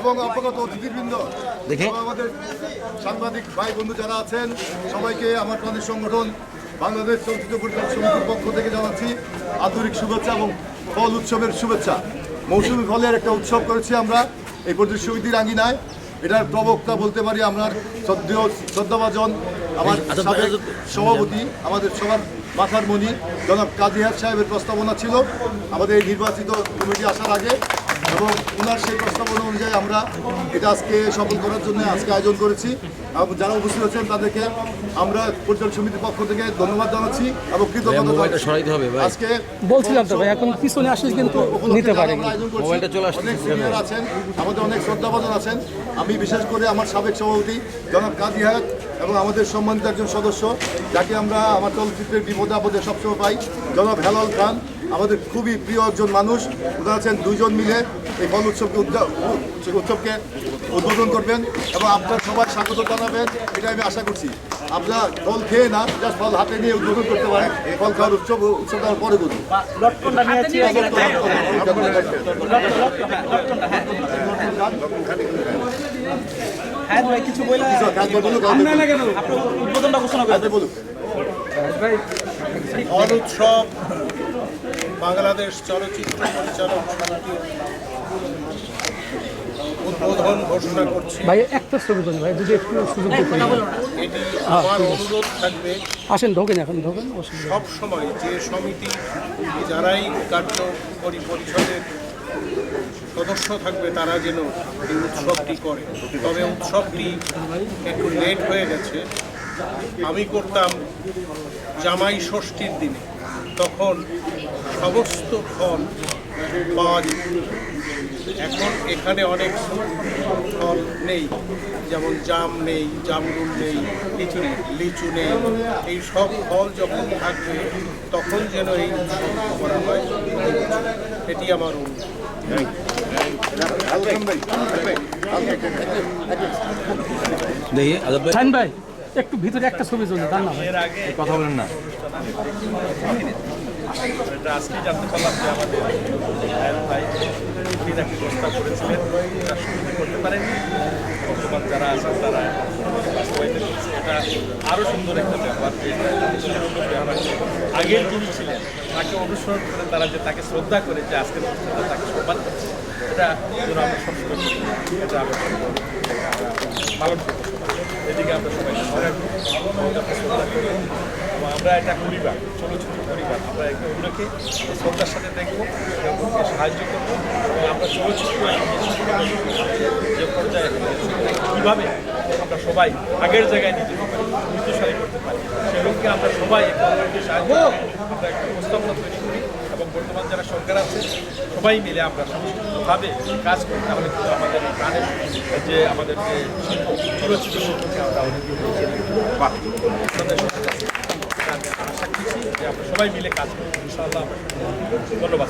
এবং অতিথিবৃন্দ আমাদের সাংবাদিক ভাই বন্ধু যারা আছেন সবাইকে আমার প্রাণের সংগঠন বাংলাদেশ চলচ্চিত্র পরিচালক সমিতির পক্ষ থেকে জানাচ্ছি আন্তরিক শুভেচ্ছা এবং ফল উৎসবের শুভেচ্ছা। মৌসুমী ফলের একটা উৎসব করেছি আমরা এই পর্যন্ত সমিতির আঙ্গিনায় এটার প্রবক্তা বলতে পারি আমরা শ্রদ্ধেয় শ্রদ্ধাভাজন আমার সাবেক সভাপতি আমাদের সবার মাথার মণি জনাব কাজিহার সাহেবের প্রস্তাবনা ছিল। আমাদের এই নির্বাচিত কমিটি আসার আগে এবং ওনার সেই প্রস্তাবনা অনুযায়ী আমরা এটা আজকে সফল করার জন্য আজকে আয়োজন করেছি। এবং যারা উপস্থিত আছেন তাদেরকে আমরা পরিচালক সমিতির পক্ষ থেকে ধন্যবাদ জানাচ্ছি এবং কৃতজ্ঞতা সরাইতে হবে আজকে বলছিলাম তো ভাই এখন পিছনে আসলে কিন্তু নিতে। মোবাইলটা চলে আসছে অনেক সিনিয়র আছেন আমাদের অনেক শ্রদ্ধাভাজন আছেন। আমি বিশেষ করে আমার সাবেক সভাপতি জনাব কাজী হায়াত এবং আমাদের সম্মানিত একজন সদস্য যাকে আমরা আমার চলচ্চিত্রের বিপদে আপদে সবসময় পাই জনাব হেলাল খান। আমাদের খুবই প্রিয় একজন মানুষ। ওনারা আছেন দুজন মিলে এই ফল উৎসবকে উৎসবকে উদ্বোধন করবেন এবং আপনার সবাই স্বাগত জানাবেন এটা আমি আশা করছি। আপনারা ফল খেয়ে না জাস্ট ফল হাতে নিয়ে উদ্বোধন করতে পারেন এই ফল খাওয়ার উৎসব উৎসব দেওয়ার পরে বলুন। হ্যাঁ কিছু বলে উদ্বোধনটা ঘোষণা করে বলুন ফল উৎসব বাংলাদেশ চলচ্চিত্র পরিচালক সমিতির উদ্বোধন ঘোষণা করছি। ভাই একটা ছবি করি ভাই যদি একটু সুযোগ দিতে এটি আমার অনুরোধ থাকবে। আসেন ঢোকেন এখন ঢোকেন সব সময় যে সমিতি যারাই কার্যকরী পরিষদের সদস্য থাকবে তারা যেন এই উৎসবটি করে। তবে উৎসবটি একটু লেট হয়ে গেছে। আমি করতাম জামাই ষষ্ঠীর দিনে। তখন সমস্ত ফল পাওয়া যেত এখন এখানে অনেক ফল নেই যেমন জাম নেই জামরুল নেই লিচু নেই লিচু নেই। এই সব ফল যখন থাকবে তখন যেন এই করা হয়। এটি আমার অনুরোধ। ভাই। একটু ভিতরে একটা ছবি চলে দান না কথা বলেন না। এটা আজকেই জানতে পারলাম যে আমাদের ভাই তিনি নাকি প্রস্তাব করেছিলেন। এটা সমিতি করতে পারেননি। বর্তমান যারা আছেন তারা বাস্তবায়িত করছে। এটা আরও সুন্দর একটা ব্যাপার আগের যিনি ছিলেন। তাকে অনুসরণ করে তারা যে তাকে শ্রদ্ধা করে যে আজকের অনুষ্ঠানটা তাকে সম্মান করছে এটা যেন আমরা সবসময় এটা আমরা পালন করতে এদিকে আমরা সবাই আমরা একটা পরিবার, চলচ্চিত্র পরিবার। আমরা একে অন্যকে শ্রদ্ধার সাথে দেখব সাহায্য করব। এবং আমরা চলচ্চিত্র যে পর্যায়ে কীভাবে আমরা সবাই আগের জায়গায় পারি উদ্দেশ্যী করতে পারি লক্ষ্যে আমরা সবাই একে সাহায্য আমরা একটা প্রস্তাবনা তৈরি করি। এবং বর্তমান যারা সরকার আছে, সবাই মিলে আমরা সমষ্টিগতভাবে কাজ করি। তাহলে কিন্তু আমাদের প্রাণের যে আমাদের যে শিল্প চলচ্চিত্র সম্পর্কে আমরা অনেক যে আমরা সবাই মিলে কাজ করব। ইনশাআল্লাহ ধন্যবাদ।